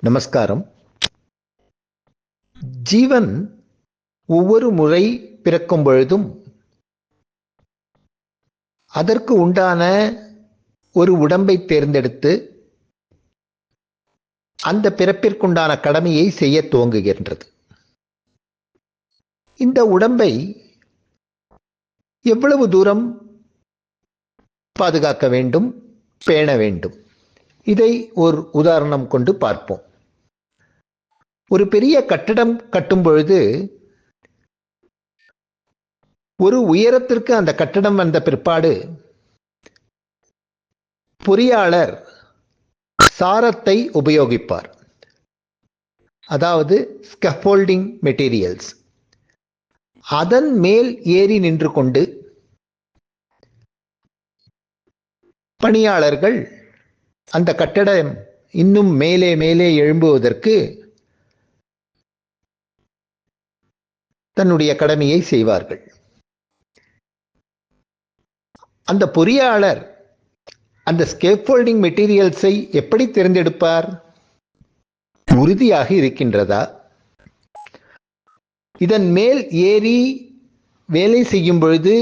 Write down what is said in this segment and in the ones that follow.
நமஸ்காரம். ஜீவன் ஒவ்வொரு முறை பிறக்கும் பொழுதும் அதற்கு உண்டான ஒரு உடம்பை தேர்ந்தெடுத்து அந்த பிறப்பிற்குண்டான கடமையை செய்ய துவங்குகின்றது. இந்த உடம்பை எவ்வளவு தூரம் பாதுகாக்க வேண்டும் பேண வேண்டும்? இதை ஒரு உதாரணம் கொண்டு பார்ப்போம். ஒரு பெரிய கட்டடம் கட்டும் பொழுது ஒரு உயரத்திற்கு அந்த கட்டடம் வந்த பிற்பாடு பொறியாளர் சாரத்தை உபயோகிப்பார். அதாவது ஸ்கஃபோல்டிங் மெட்டீரியல்ஸ் அதன் மேல் ஏறி நின்று கொண்டு பணியாளர்கள் அந்த கட்டடம் இன்னும் மேலே மேலே எழும்புவதற்கு தன்னுடைய கடமையை செய்வார்கள். அந்த பொறியாளர் அந்த ஸ்கேஃபோல்டிங் மெட்டீரியல்ஸை எப்படி தேர்ந்தெடுப்பார்? உறுதியாக இருக்கின்றதா? இதன் மேல் ஏறி வேலை செய்யும் பொழுது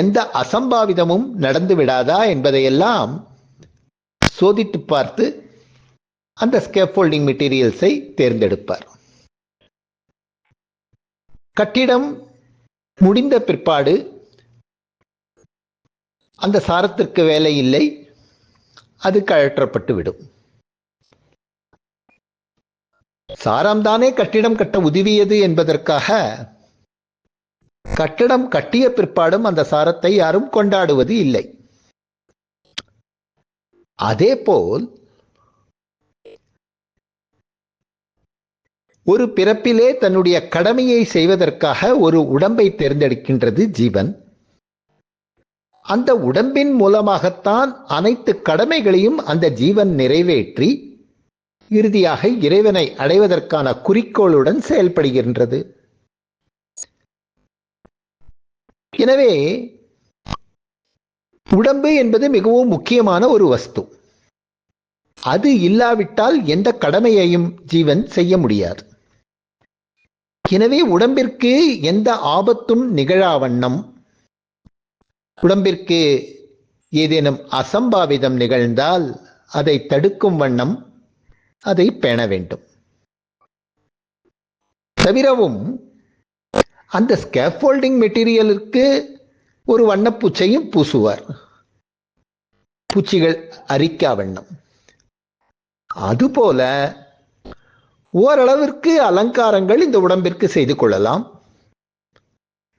எந்த அசம்பாவிதமும் நடந்து விடாதா என்பதையெல்லாம் சோதித்து பார்த்து அந்த ஸ்கேஃபோல்டிங் மெட்டீரியல்ஸை தேர்ந்தெடுப்பார். கட்டிடம் முடிந்த பிற்பாடு அந்த சாரத்திற்கு வேலை இல்லை. அது கழற்றப்பட்டு விடும். சாரம்தானே கட்டிடம் கட்ட உதவியது என்பதற்காக கட்டிடம் கட்டிய பிற்பாடும் அந்த சாரத்தை யாரும் கொண்டாடுவது இல்லை. அதேபோல் ஒரு பிறப்பிலே தன்னுடைய கடமையை செய்வதற்காக ஒரு உடம்பை தேர்ந்தெடுக்கின்றது ஜீவன். அந்த உடம்பின் மூலமாகத்தான் அனைத்து கடமைகளையும் அந்த ஜீவன் நிறைவேற்றி இறுதியாக இறைவனை அடைவதற்கான குறிக்கோளுடன் செயல்படுகின்றது. எனவே உடம்பு என்பது மிகவும் முக்கியமான ஒரு வஸ்து. அது இல்லாவிட்டால் எந்த கடமையையும் ஜீவன் செய்ய முடியாது. எனவே உடம்பிற்கு எந்த ஆபத்தும் நிகழாவண்ணம் உடம்பிற்கு ஏதேனும் அசம்பாவிதம் நிகழ்ந்தால் அதை தடுக்கும் வண்ணம் அதை பேண வேண்டும். தவிரவும் அந்த ஸ்கேஃபோல்டிங் மெட்டீரியலுக்கு ஒரு வண்ணப்பூச்சையும் பூசுவார். பூச்சிகள் அரிக்கா வண்ணம். அதுபோல ஓரளவிற்கு அலங்காரங்கள் இந்த உடம்பிற்கு செய்து கொள்ளலாம்.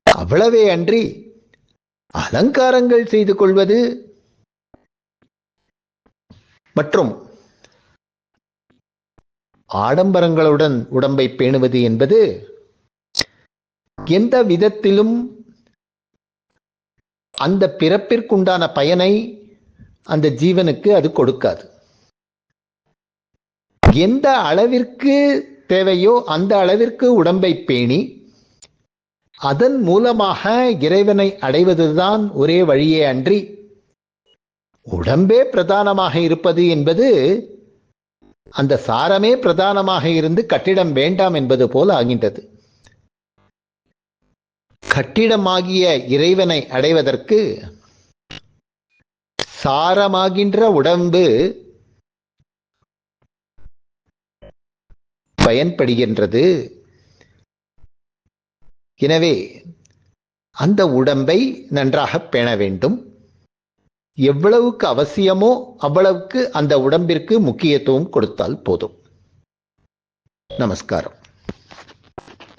அவ்வளவே அன்றி அலங்காரங்கள் செய்து கொள்வது மற்றும் ஆடம்பரங்களுடன் உடம்பை பேணுவது என்பது எந்த விதத்திலும் அந்த பிறப்பிற்குண்டான பயனை அந்த ஜீவனுக்கு அது கொடுக்காது. எந்த அளவிற்கு தேவையோ அந்த அளவிற்கு உடம்பை பேணி அதன் மூலமாக இறைவனை அடைவதுதான் ஒரே வழியே அன்றி உடம்பே பிரதானமாக இருப்பது என்பது அந்த சாரமே பிரதானமாக இருந்து கட்டிடம் வேண்டாம் என்பது போல ஆகின்றது. கட்டிடமாகிய இறைவனை அடைவதற்கு சாரமாகின்ற உடம்பு பயன்படுகின்றது. எனவே அந்த உடம்பை நன்றாக பேண வேண்டும். எவ்வளவுக்கு அவசியமோ அவ்வளவுக்கு அந்த உடம்பிற்கு முக்கியத்துவம் கொடுத்தால் போதும். நமஸ்காரம்.